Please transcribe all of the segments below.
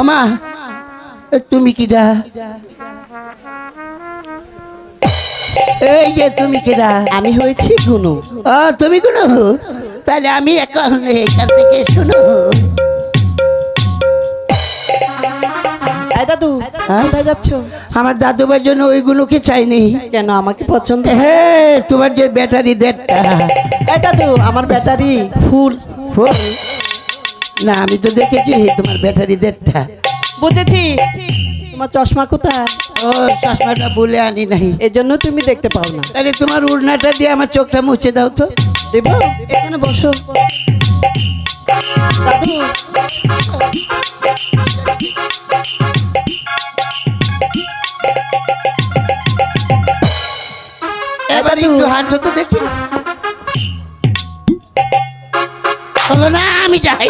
ওমা তুমি কিডা এই যে তুমি কিডা আমি হয়েছি গুনু। ও তুমি কোনো তাহলে আমি এখন এখান থেকে শুনো। দাদু হ্যাঁ? কোথায় যাচ্ছ? আমার দাদুবার জন্য ওইগুলোকে চাইনি? কেন আমাকে পছন্দ হ্যাঁ? তোমার যে ব্যাটারি দেড়টা। দাদু আমার ব্যাটারি ফুল। ফুল। না আমি তো দেখেছি তোমার ব্যাটারি দেড়টা বুঝেছি। তোমার চশমা কোথায়? ও চশমাটা বলে আনি নাই। এই জন্য তুমি দেখতে পাও না। তাহলে তোমার উড়নাটা দিয়ে আমার চোখটা মুছে দাও তো। দেব এখানে বসো। দাদু। এবার একটু হাঁটো তো দেখি। চলো না আমি যাই।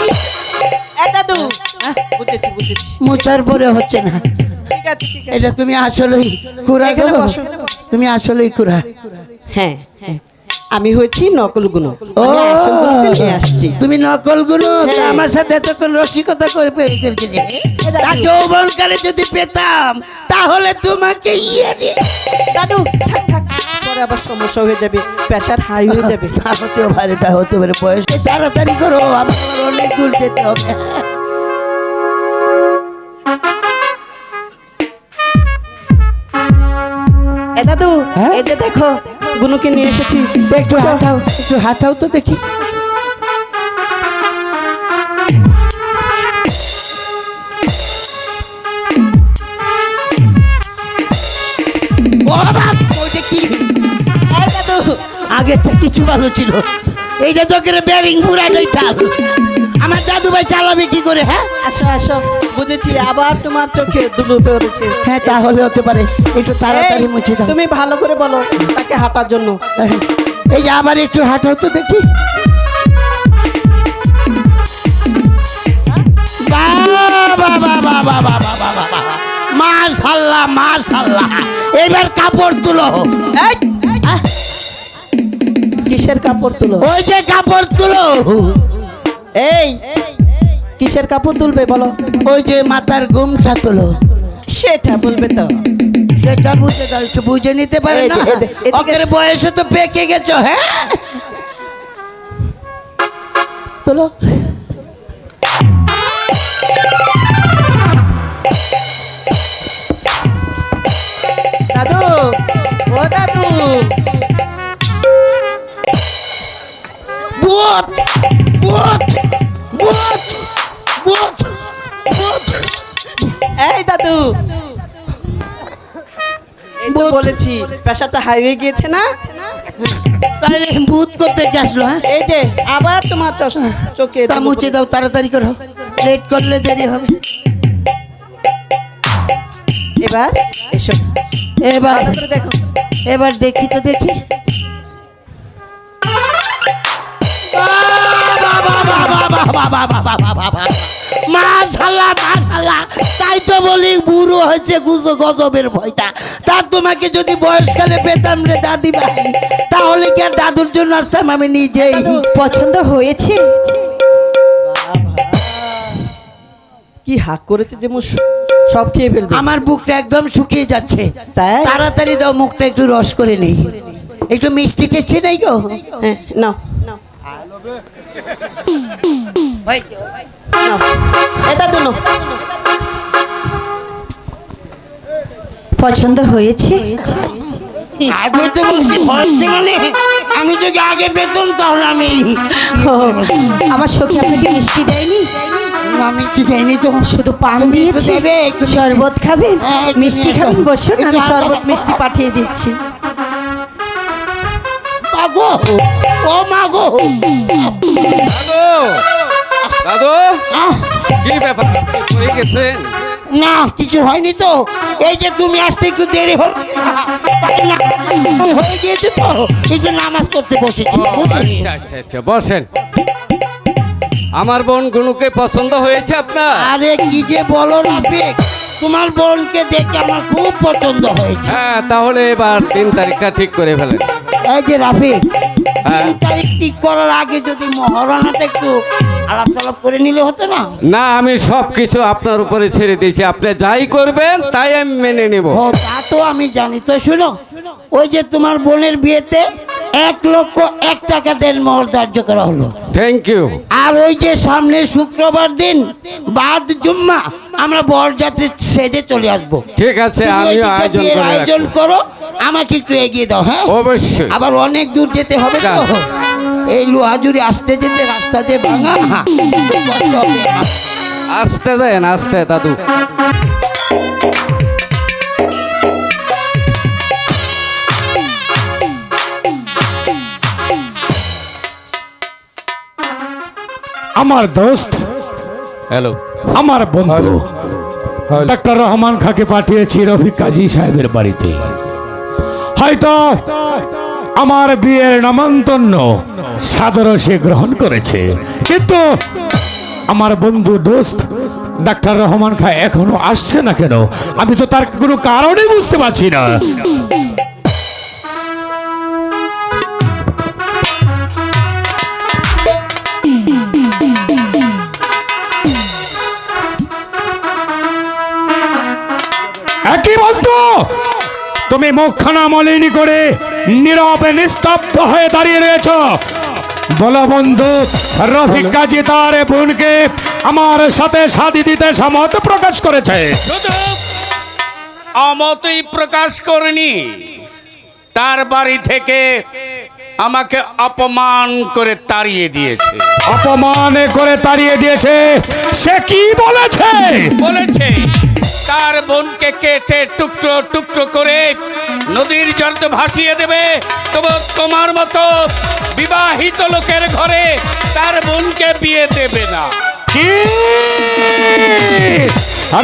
বুঝেছি বুঝেছি। মুছার পরে হচ্ছে না। ঠিক আছে ঠিক আছে। এটা তুমি আসলেই কুড়া এখানে গো। বসো। তুমি আসলেই কুড়া। হ্যাঁ হ্যাঁ। আমি হয়েছি নকল গুণ নিয়ে আসছি। তুমি নকলগুলো হ্যাঁ। আমার সাথে এতক্ষণ রসিকতা করে যৌবনকালে যদি পেতাম তাহলে তোমাকে ইয়ে দাদু আবার সমস্যা হয়ে যাবে প্রেশার হাই হয়ে যাবে। তা হতেও পারে তা হতে পারে বয়স তাড়াতাড়ি করো আমার অনেক দূর যেতে হবে। এ দাদু হ্যাঁ? এই যে দেখো গুনুকে নিয়ে এসেছি। তো একটু হাঁটাও একটু হাঁটাও তো দেখি। আগেরটা কিছু ভালো ছিল। এইটা তো করে ব্যারিং পুরাটাই ঠাল। আমার দাদু ভাই চালাবে কি করে হ্যাঁ? আসো আসো। বুঝেছি আবার তোমার চোখে দুলু পড়েছে। হ্যাঁ তাহলে হতে পারে। একটু তাড়াতাড়ি মুছে দাও। তুমি ভালো করে বলো তাকে হাঁটার জন্য। এই যে আবার একটু হাঁটাও তো দেখি। মাশাল্লাহ মাশাল্লাহ। এবার কাপড় তুলো। আহ, কিসের কাপড় তুলো? ওই যে কাপড় তুলো। এই কিসের কাপড় তুলবে বলো? ওই যে মাথার ঘুমটা তুলো। সেটা বলবে তো। সেটা বুঝে দাও একটু বুঝে নিতে পারে না? ওকের বয়সে তো পেকে গেছো হ্যাঁ? তোলো। দাদু ও দাদু। বুট বুট বুট বুট বুট এই দাদু। বলেছি প্রেশারটা হাই হয়ে গিয়েছে না? তাহলে বুট করতে আসলো হ্যাঁ? এই যে আবার তোমার চোখে তা মুছে দাও তাড়াতাড়ি করো। লেট করলে দেরি হবে। এবার এসো। এবার দেখো। এবার দেখি তো দেখি। মাশাল্লাহ মাশাল্লাহ। তাই তো বলি বুড়ো হয়েছে গুজো গজবের ভয়টা। তা তোমাকে যদি বয়সকালে পেতাম রে দাদি ভাই তাহলে কি আর দাদুর জন্য আসতাম আমি নিজেই? পছন্দ হয়েছে? কি হাক করেছে যে সব খেয়ে ফেলবে? আমার বুকটা একদম শুকিয়ে যাচ্ছে। তাড়াতাড়ি দাও মুখটা একটু রস করে নেই। একটু মিষ্টি টেস্টি নাই গো? হ্যাঁ নাও। পছন্দ হয়েছে? আগে তো বলছি হয়েছে মানে আমি যদি আগে পেতাম তাহলে আমি আমার সখী আপনাকে মিষ্টি দেয়নি? মিষ্টি দেয়নি তো। শুধু পান দিয়েছে? একটু। শরবত খাবেন হ্যাঁ, মিষ্টি খাবেন। বসুন আমি শরবত মিষ্টি পাঠিয়ে দিচ্ছি। ও মাগো! দাদু দাদু কি ব্যাপার? পড়ে গেছেন না কিছু হয়নি তো। এই যে তুমি আসতে একটু দেরি হল হয়ে গিয়েছে তো। একটু নামাজ পড়তে বসেছি আচ্ছা আচ্ছা আচ্ছা বসেন। আমার বোন গুনুকে পছন্দ হয়েছে আপনার? আরে কি যে বলো রাফিক তোমার বোনকে দেখে আমার খুব পছন্দ হয়েছে। হ্যাঁ তাহলে এবার তিন তারিখটা ঠিক করে ফেলেন। এই যে রাফিক হ্যাঁ। তারিখ ঠিক করার আগে যদি মহারণাটা একটু আলাপ টালাপ করে নিলে হতো না? না আমি সব কিছু আপনার উপরে ছেড়ে দিয়েছি। আপনি যাই করবেন তাই আমি মেনে নেব। তা তো আমি জানি। তো শুনো ওই যে তোমার বোনের বিয়েতে এক লক্ষ এক টাকা দেন মহর ধার্য করা হলো। থ্যাংক ইউ আর ওই যে সামনে শুক্রবার দিন বাদ জুম্মা আমরা বরযাত্রী সেজে চলে আসব। ঠিক আছে আমিও আয়োজন করে আয়োজন করো আমাকে একটু এগিয়ে দাও হ্যাঁ? অবশ্যই। আবার অনেক দূর যেতে হবে তো। এই লোহাজুরি আসতে যেতে রাস্তা যে ভাঙা আসতে দেন আসতে দাদু। আমার দোস্ত হ্যালো। আমার বন্ধু। ডাক্তার রহমান খাকে পাঠিয়েছি রফিক কাজী সাহেবের বাড়িতে। হয়তো আমার বিয়ের নামান্তন্ন সাদর সে গ্রহণ করেছে। কিন্তু আমার বন্ধু দোস্ত ডাক্তার রহমান খা এখনও আসছে না কেন? আমি তো তার কোনো কারণই বুঝতে পারছি না। তুমি মুখখানা মলিনী করে নীরবে নিস্তব্ধ হয়ে দাঁড়িয়ে রয়েছ। বলো বন্ধু রফিক কাজী তার বোনকে আমার সাথে সাদি দিতে সমত প্রকাশ করেছে। অমতই প্রকাশ করেনি। তার বাড়ি থেকে আমাকে অপমান করে তাড়িয়ে দিয়েছে। অপমানে করে তাড়িয়ে দিয়েছে। সে কি বলেছে? বলেছে। তার বোনকে কেটে টুকরো টুকরো করে নদীর জলতে ভাসিয়ে দেবে। তবু তোমার মতো বিবাহিত লোকের ঘরে তার বোনকে বিয়ে দেবে না। কি?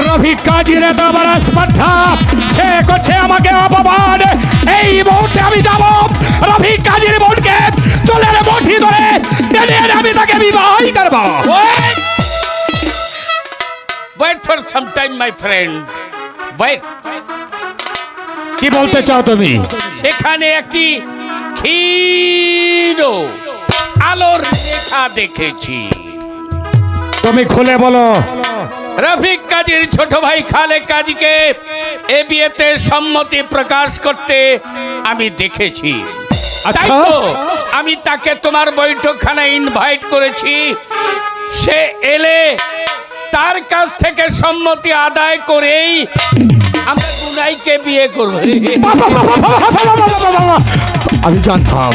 রফিক কাজীর বড় স্পর্ধা সে করছে আমাকে অপমান। এই মুহূর্তে আমি যাব রফিক কাজীর বোনকে চলের বঠি ধরে টেনে আমি তাকে বিবাহই করব। Wait! Wait for some time, my friend. Wait. কি বলতে চাও তুমি সেখানে একটি ক্ষীণ আলোর রেখা দেখেছি তুমি খুলে বলো রফিক কাজীর ছোট ভাই খালে কাজীকে এ বিয়েতে সম্মতি প্রকাশ করতে আমি দেখেছি আচ্ছা। আমি তাকে তোমার বৈঠকখানে ইনভাইট করেছি সে এলে তার কাছ থেকে সম্মতি আদায় করেই আমরা গুনাইকে বিয়ে করব। আমি জানতাম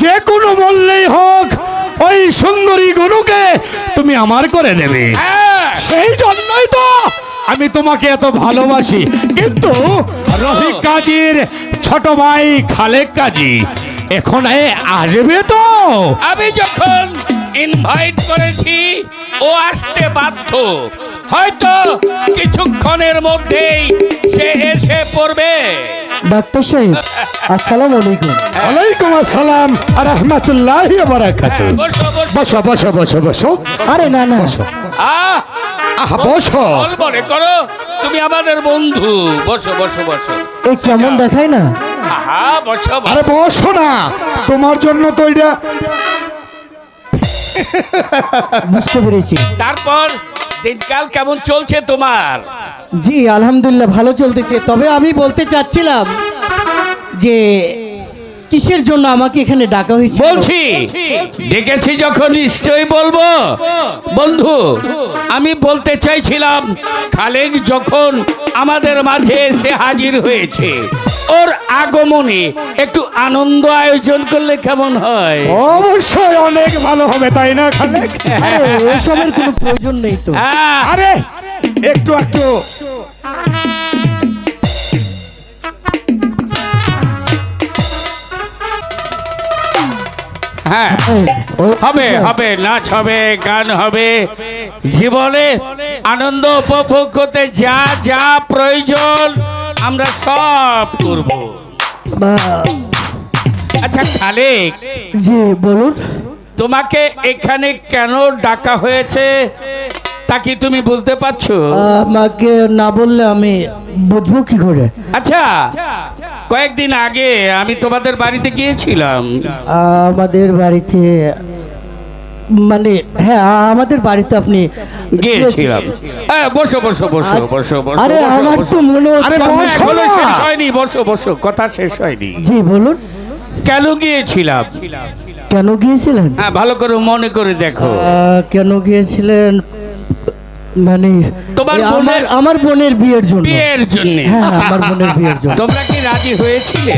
যে কোনো মূল্যেই হোক ওই সুন্দরী গুরুকে তুমি আমার করে দেবে। হ্যাঁ। সেই জন্যই তো আমি তোমাকে এত ভালোবাসি। কিন্তু রফিক কাজীর ছোট ভাই খালেক কাজী এখন আসবে তো? আমি যখন ইনভাইট করেছি ও আসতে বাধ্য। হয়তো কিছুক্ষণের মধ্যেই সে এসে পড়বে। ডাক্তার সাহেব আসসালামু আলাইকুম। ওয়ালাইকুম আসসালাম রহমতুল্লাহ বারাকাতু বসো বসো। বসো বসো বসো বসো। আরে না না। আহ! আহ বসো। বল মনে করো। তুমি আমাদের বন্ধু। বসো বসো বসো। এই কেমন দেখায় না? আহা বসো বসো। আরে বসো না। তোমার জন্য তো এটা বুঝতে পেরেছি। তারপর দিনকাল কেমন চলছে তোমার? জি আলহামদুলিল্লাহ ভালো চলতেছে। তবে আমি বলতে চাচ্ছিলাম যে কিসের জন্য আমাকে এখানে ডাকা হয়েছে বলছি ডেকেছি যখন নিশ্চয়ই বলব। বন্ধু আমি বলতে চাইছিলাম খালেক যখন আমাদের মাঝে এসে হাজির হয়েছে ওর আগমনে একটু আনন্দ আয়োজন করলে কেমন হয়? অবশ্যই অনেক ভালো হবে তাই না খালেক? এসবের কোনো প্রয়োজন নেই তো। হ্যাঁ। আরে একটু একটু। হ্যাঁ ও- হবে হবে নাচ হবে গান হবে। জীবনে আনন্দ উপভোগ করতে যা যা প্রয়োজন আমরা সব করব। আচ্ছা খালেক জি বলুন। তোমাকে এখানে কেন ডাকা হয়েছে তা কি তুমি বুঝতে পারছ? আমাকে না বললে আমি বুঝব কি করে? আচ্ছা কয়েকদিন আগে আমি তোমাদের বাড়িতে গিয়েছিলাম। আমাদের বাড়িতে মানে হ্যাঁ আমাদের বাড়িতে আপনি গিয়েছিলাম। হ্যাঁ বসো বসো বসো বসো বসো আরে আমার তো মনে আরে এখনও। শেষ হয়নি বসো বসো কথা শেষ হয়নি। জি বলুন। কেন গিয়েছিলাম? কেন গিয়েছিলেন? হ্যাঁ ভালো করে মনে করে দেখো। কেন গিয়েছিলেন? মানে তোমার আমার বোনের- আমার বোনের বিয়ের জন্য। বিয়ের জন্য। হ্যাঁ হ্যাঁ, আমার বোনের বিয়ের জন্য। তোমরা কি রাজি হয়েছিলে?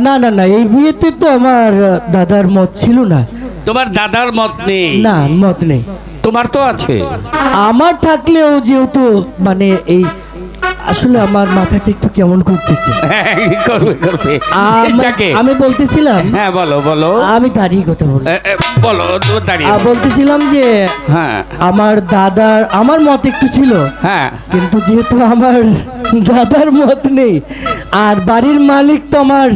না না না এই বিয়েতে তো আমার দাদার মত ছিল না। তোমার দাদার মত নেই। না মত নেই। তোমার তো আছে। আমার থাকলেও যেহেতু মানে এই আসলে আমার মাথাটা একটু কেমন করতেছে। হ্যাঁ, করবে করবে? আমি বলতেছিলাম হ্যাঁ বলো বলো। আমি দাঁড়িয়ে কথা বলি বলো দাঁড়িয়ে বলতেছিলাম যে হ্যাঁ। আমার দাদার আমার মত একটু ছিল। হ্যাঁ। কিন্তু যেহেতু আমার দাদার মত নেই আর বাড়ির মালিক তো আমার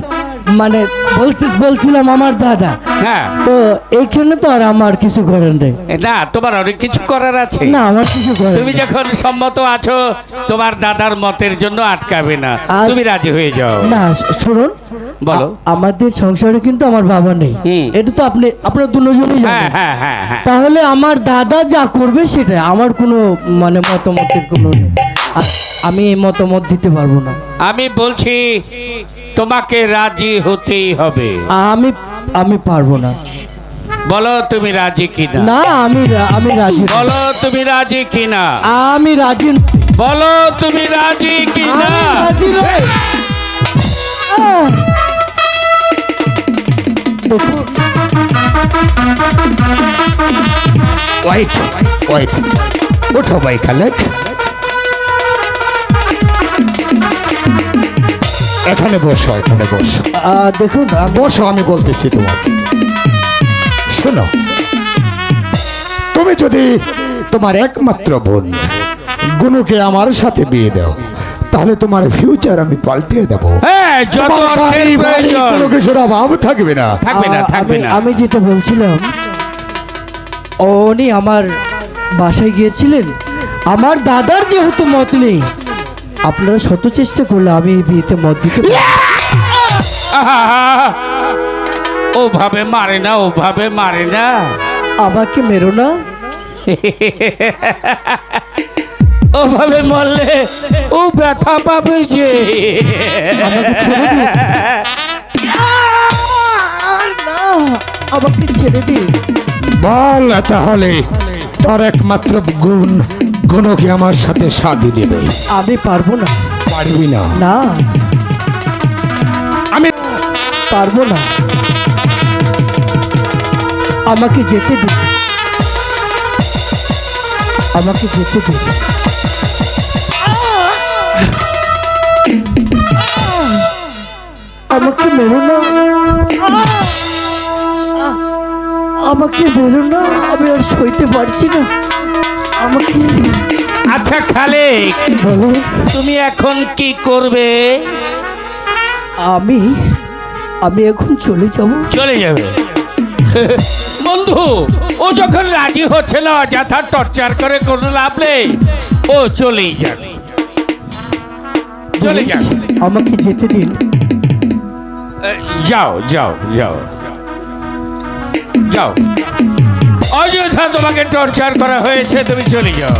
মানে বলছি বলছিলাম আমার দাদা। হ্যাঁ। তো এইখানে তো আর আমার কিছু করার নেই। না তোমার অনেক কিছু করার আছে। না আমার কিছু করার তুমি যখন সম্মত আছো তোমার দাদার মতের জন্য আটকাবে না। তুমি রাজি হয়ে যাও। না শুনুন বলো। আমাদের সংসারে কিন্তু আমার বাবা নেই। এটা তো আপনি আপনারা দুজনই হ্যাঁ জানেন হ্যাঁ হ্যাঁ। তাহলে আমার দাদা যা করবে সেটা আমার কোনো মানে মতামতের কোনো নেই। আমি এই মতামত দিতে পারব না। আমি বলছি তোমাকে রাজি হতেই হবে। আমি আমি পারব না। বলো তুমি রাজি কিনা? না আমি আমি রাজি বলো তুমি রাজি কিনা? আমি রাজি বলো তুমি রাজি কিনা? রাজি নই। ওয়েট ওয়েট ওঠো ভাই খালেক এখানে বসো এখানে বসো। দেখুন আমি- বসো আমি বলতেছি তোমাকে। শোনো তুমি যদি তোমার একমাত্র বোন গুনুকে আমার সাথে বিয়ে দাও তাহলে তোমার ফিউচার আমি পাল্টিয়ে দেব। হ্যাঁ যত অর্থের প্রয়োজন কোনো কিছুর অভাব থাকবে না। থাকবে না থাকবে আমি- না। আমি যেটা বলছিলাম উনি আমার বাসায় গিয়েছিলেন। আমার দাদার যেহেতু মত নেই আপনারা শত চেষ্টা করলে আমি এই বিয়েতে মত দিতে! ওভাবে মারে না ওভাবে মারে না। আমাকে মেরো না। ওভাবে মরলে ও ব্যথা পাবে যে। আমাকে ছেড়ে দিন বল তাহলে তোর একমাত্র গুণ গুণকে আমার সাথে সাথী দেবে। আমি পারব না। পারবি না। না। আমি পারব না। আমাকে যেতে দিন আমাকে যেতে দিন আমাকে মেরো না। আমাকে মেরো না আমি আর সইতে পারছি না। আমাকে আচ্ছা খালে বলো। তুমি এখন কি করবে? আমি আমি এখন চলে যাব। চলে যাবে। বন্ধু ও যখন রাজি হচ্ছে না টর্চার করে কোনো লাভ নেই ও চলেই যাবে। চলে যাবে আমাকে যেতে দিন? যাও যাও যাও। যাও। অযথা তোমাকে টর্চার করা হয়েছে তুমি চলে যাও।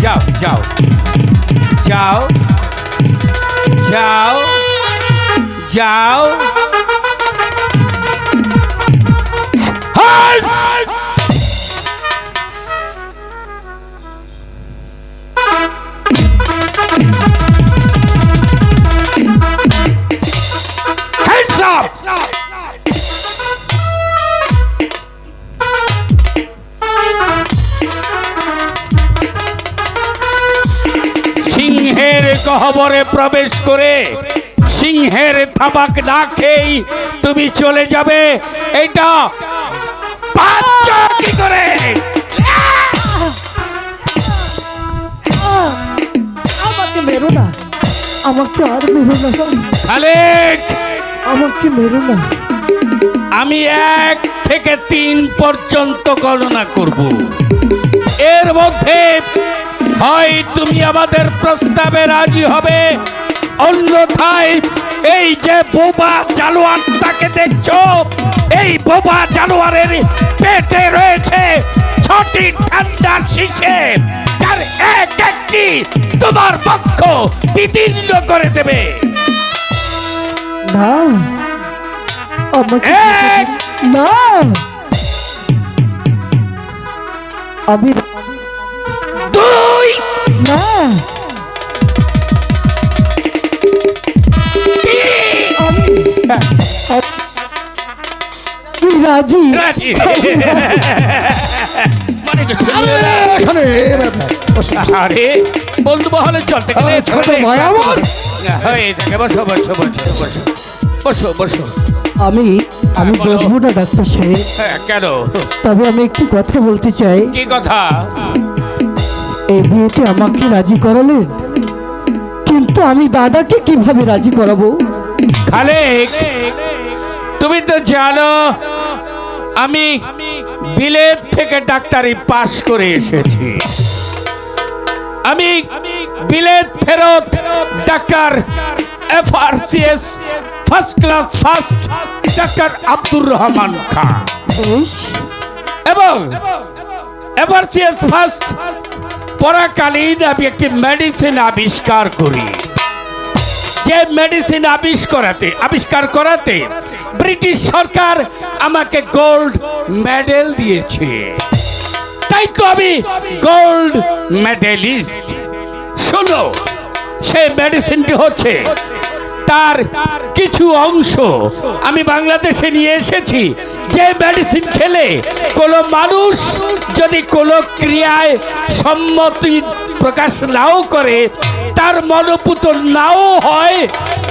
যাও যাও। যাও। যাও। যাও। halt! গহবরে প্রবেশ করে সিংহের থাবাক না খেয়েই তুমি চলে যাবে। এটা কি করে? আমাকে মেরো না। আমাকে আর মেরো না। খালেক! আমাকে মেরো না। আমি এক থেকে তিন পর্যন্ত গণনা করব। এর মধ্যে হয় তুমি আমাদের প্রস্তাবে রাজি হবে। অন্যথায় এই যে বোবা জানোয়ারটাকে দেখছ এই বোবা জানোয়ারের পেটে রয়েছে ছটি ঠান্ডার শিশে যার এক একটি তোমার পক্ষ বিদীর্ণ করে দেবে। না আমাকে না। আমি দুই। না। রাজি। রাজি। মানে এখানে আরে বন্ধু মহলে চলতে গেলে ছোট ভাই আমার। হয়ে থাকে বসো বসো বসো বসো। বসো বসো। আমি আমি বলব না ডাক্তার সাহেব। হ্যাঁ, কেন? তবে আমি একটি কথা বলতে চাই। কি কথা? এই বিয়েতে আমাকে রাজি করালেন কিন্তু আমি দাদাকে কীভাবে রাজি করাবো? খালেক তুমি তো জানো আমি বিলেত থেকে ডাক্তারি পাশ করে এসেছি। আমি বিলেত ফেরত doctor FRCS first class first doctor Abdur Rahman Khan. এবং এফআরসিএস ফার্স্ট পরাকালীন আমি একটি মেডিসিন আবিষ্কার করি। যে মেডিসিন আবিষ্কারতে আবিষ্কার করাতে ব্রিটিশ সরকার আমাকে গোল্ড মেডেল দিয়েছে। তাই তো আমি গোল্ড মেডেলিস্ট শোনো সেই মেডিসিনটি হচ্ছে তার কিছু অংশ আমি বাংলাদেশে নিয়ে এসেছি। যে মেডিসিন খেলে কোনো মানুষ যদি কোনো ক্রিয়ায় সম্মতি প্রকাশ নাও করে তার মনোপুত নাও হয়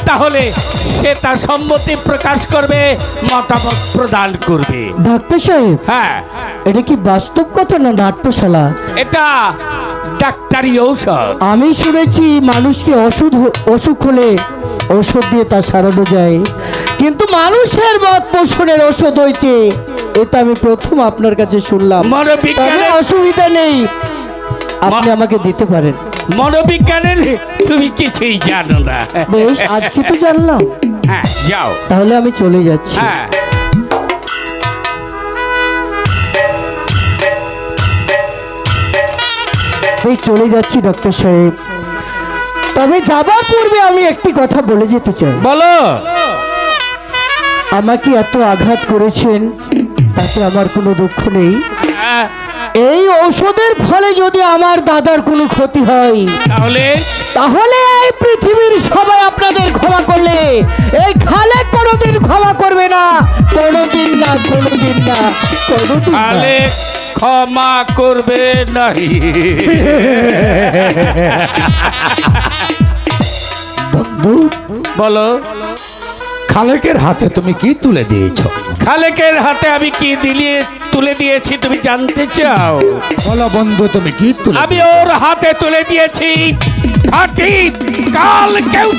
তাহলে সে তার সম্মতি প্রকাশ করবে মতামত প্রদান করবে। ডাক্তার সাহেব হ্যাঁ। এটা কি বাস্তব কথা না নাট্যশালা? এটা ডাক্তারি ঔষধ। আমি শুনেছি মানুষকে ওষুধ অসুখ হলে ওষুধ দিয়ে তা সারানো যায়। কিন্তু মানুষের মত পোষণের ওষুধ হয়েছে এটা আমি প্রথম আপনার কাছে শুনলাম। অসুবিধা নেই আপনি আমাকে দিতে পারেন। মনোবিজ্ঞানের তুমি কিছুই জানো না। বেশ আজকে তো জানলাম। হ্যাঁ যাও। তাহলে আমি চলে যাচ্ছি। হ্যাঁ। এই চলে যাচ্ছি ডক্টর সাহেব। তবে যাবার পূর্বে আমি একটি কথা বলে যেতে চাই। বলো। আমাকে এত আঘাত করেছেন তাতে আমার কোনো দুঃখ নেই। এই ঔষধের ফলে যদি আমার দাদার কোনো ক্ষতি হয় তাহলে? তাহলে এই পৃথিবীর সবাই আপনাদের ক্ষমা করলে। এই খালে কোনোদিন ক্ষমা করবে না কোনোদিন না কোনোদিন না কোনোদিন। তাহলে ক্ষমা করবে নাই বন্ধু বলো। খালেকের হাতে তুমি কি তুলে দিয়েছ? খালেকের হাতে আমি কি দিলিয়ে তুলে দিয়েছি তুমি জানতে চাও? বলো বন্ধু তুমি কি তুলে আমি ওর হাতে তুলে দিয়েছি খাটি কাল কেউ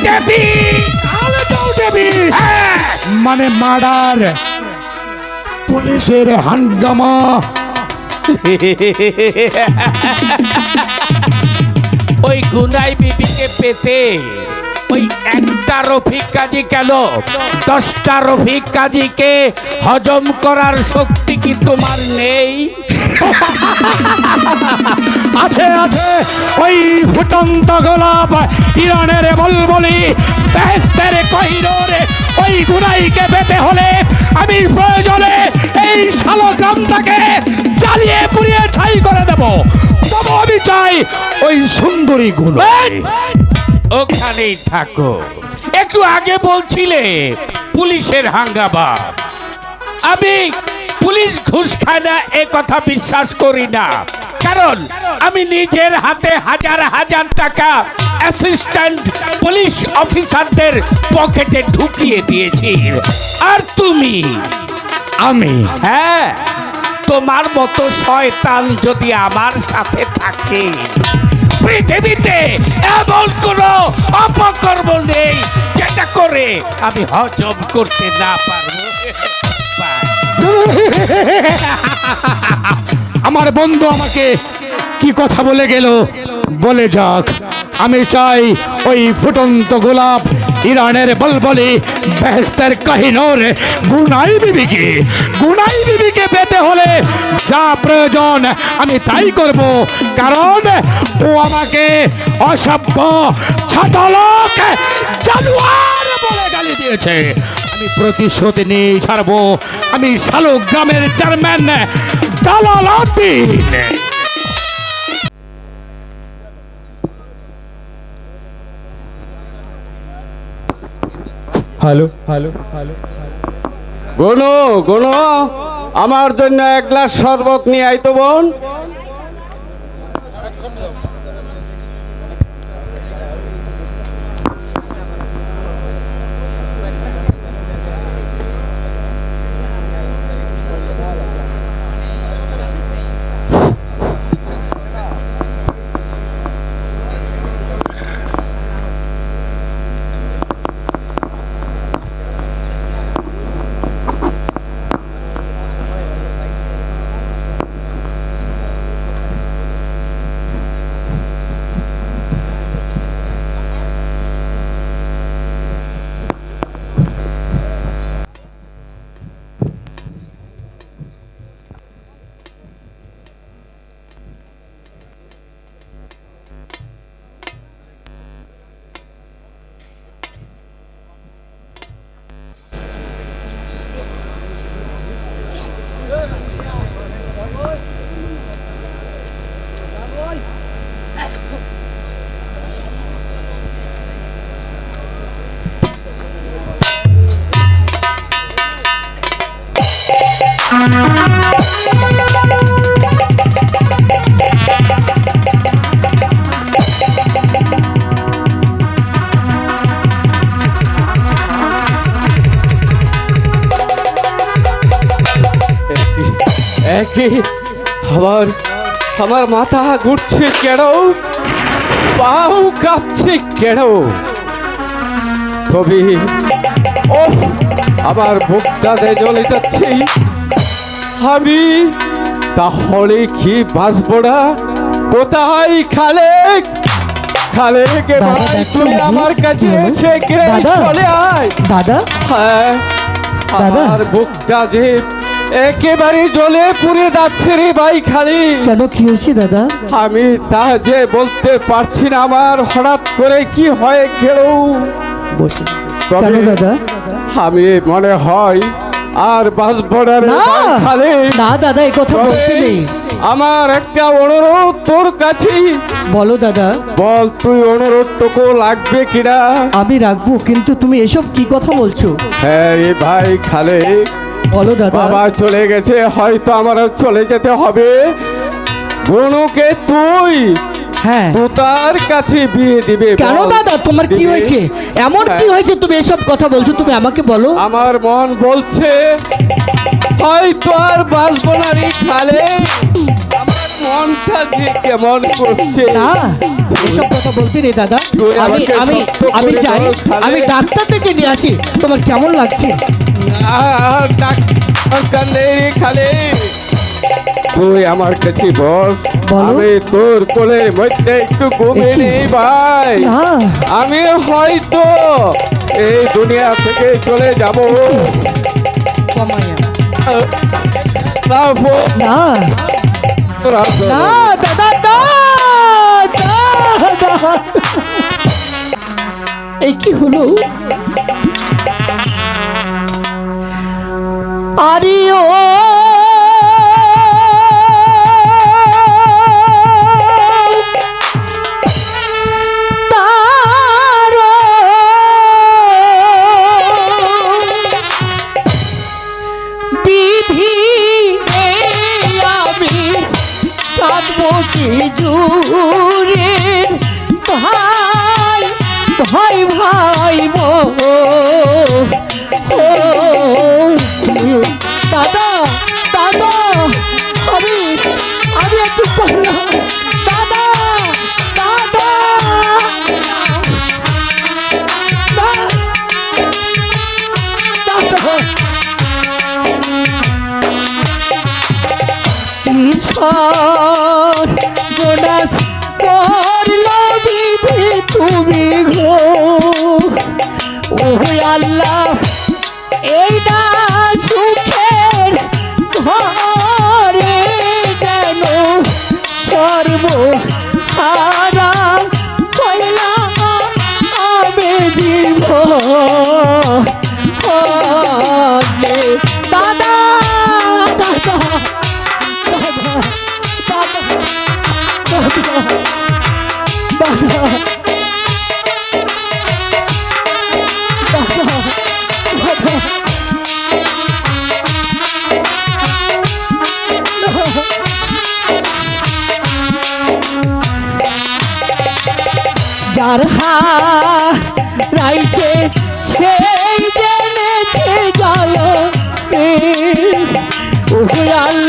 মানে মার্ডার। পুলিশের হাঙ্গামা। ওই গুনাই বিবিকে পেতে ওই একটা রফিক কাজী কেন দশটা রফিক কাজীকে হজম করার শক্তি কি তোমার নেই? আছে আছে, ওই ফুটন্ত গোলাপ ইরানের বলবলি। বেহেস্তের কহিরে ওই গুনাইকে পেতে হলে আমি প্রয়োজনে এই শালো গ্রামটাকে জ্বালিয়ে পুড়িয়ে ছাই করে দেব। তবু আমি চাই ওই সুন্দরী গুলো। ওখানেই থাকো। একটু আগে বলছিলে পুলিশের হাঙ্গামা। আমি পুলিশ ঘুষ খায় না এ কথা বিশ্বাস করি না। কারণ আমি নিজের হাতে হাজার হাজার টাকা অ্যাসিস্ট্যান্ট পুলিশ অফিসারদের পকেটে ঢুকিয়ে দিয়েছি। আর তুমি? আমি? হ্যাঁ তোমার মতো শয়তান যদি আমার সাথে থাকে পৃথিবীতে এমন কোন অপকর্ম নেই যেটা করে আমি হজম করতে না পারব। আমার বন্ধু আমাকে কি কথা বলে গেল? বলে যাক। আমি চাই ওই ফুটন্ত গোলাপ ইরানের বলবলি বেহেস্তের কাহিনোর গুনাই বিবিকে গুনাই বিবিকে পেতে হলে যা প্রয়োজন আমি তাই করব। কারণ ও আমাকে অসভ্য ছোট লোক জানোয়ার বলে গালি দিয়েছে। আমি প্রতিশ্রুতি নিয়ে ছাড়বো। আমি শালুক গ্রামের চেয়ারম্যান দালাল আদিন হ্যালো হ্যালো হ্যালো। গোনো গোনো আমার জন্য এক গ্লাস শরবত নিয়ে আইতো বোন। মাথা ঘুরছে কেন পাও কাঁপছে কেন কবি ও আমার বুকটাতে জ্বলে যাচ্ছে। আমি তাহলে কি বাঁচবো না? কোথায় খালেক? খালেক দাদা, ভাই তুই আমার কাছে? এসে? চলে আয়। দাদা? হ্যাঁ আমার বুকটা যে একেবারে জ্বলে পুড়ে যাচ্ছে রে ভাই খালি। কেন কি হয়েছে দাদা? আমি তা যে বলতে পারছি না আমার হঠাৎ করে কি হয় গেল বসে। তবে দাদা? আমি মনে হয় আর বাঁচবো না রে না! ভাই খালি। না দাদা এই কথা বলতে নেই। আমার একটা অনুরোধ তোর কাছে। বলো দাদা। বল তুই অনুরোধটুকু লাগবে কিনা? আমি রাখব কিন্তু তুমি এসব কি কথা বলছো? হ্যাঁ ভাই খালে। বলো দাদা। বাবা চলে গেছে হয়তো আমার চলে যেতে হবে। বনুকে তুই হ্যাঁ। তোতার কাছে বিয়ে দিবে কেন দাদা? তোমার কি হয়েছে? এমন কি হ্যাঁ। হয়েছে? তুমি এসব কথা বলছো তুমি আমাকে বলো। আমার মন বলছে হয়তো আর বাঁচবো না রে খালে। আমার মনটা যে কেমন করছে। না এসব কথা বলতে নেই দাদা। আমি আমি আমি যাই। আমি ডাক্তার থেকে নিয়ে আসি। তোমার কেমন লাগছে? নেই তুই আমার কাছে বস। আমি তোর কোলের মধ্যে একটু ঘুমিয়ে নেই ভাই। আমি হয়তো এই দুনিয়া থেকে চলে যাব। না। এই কি হলো? আরে ও বিধি ঈশ্বর আল্লাহ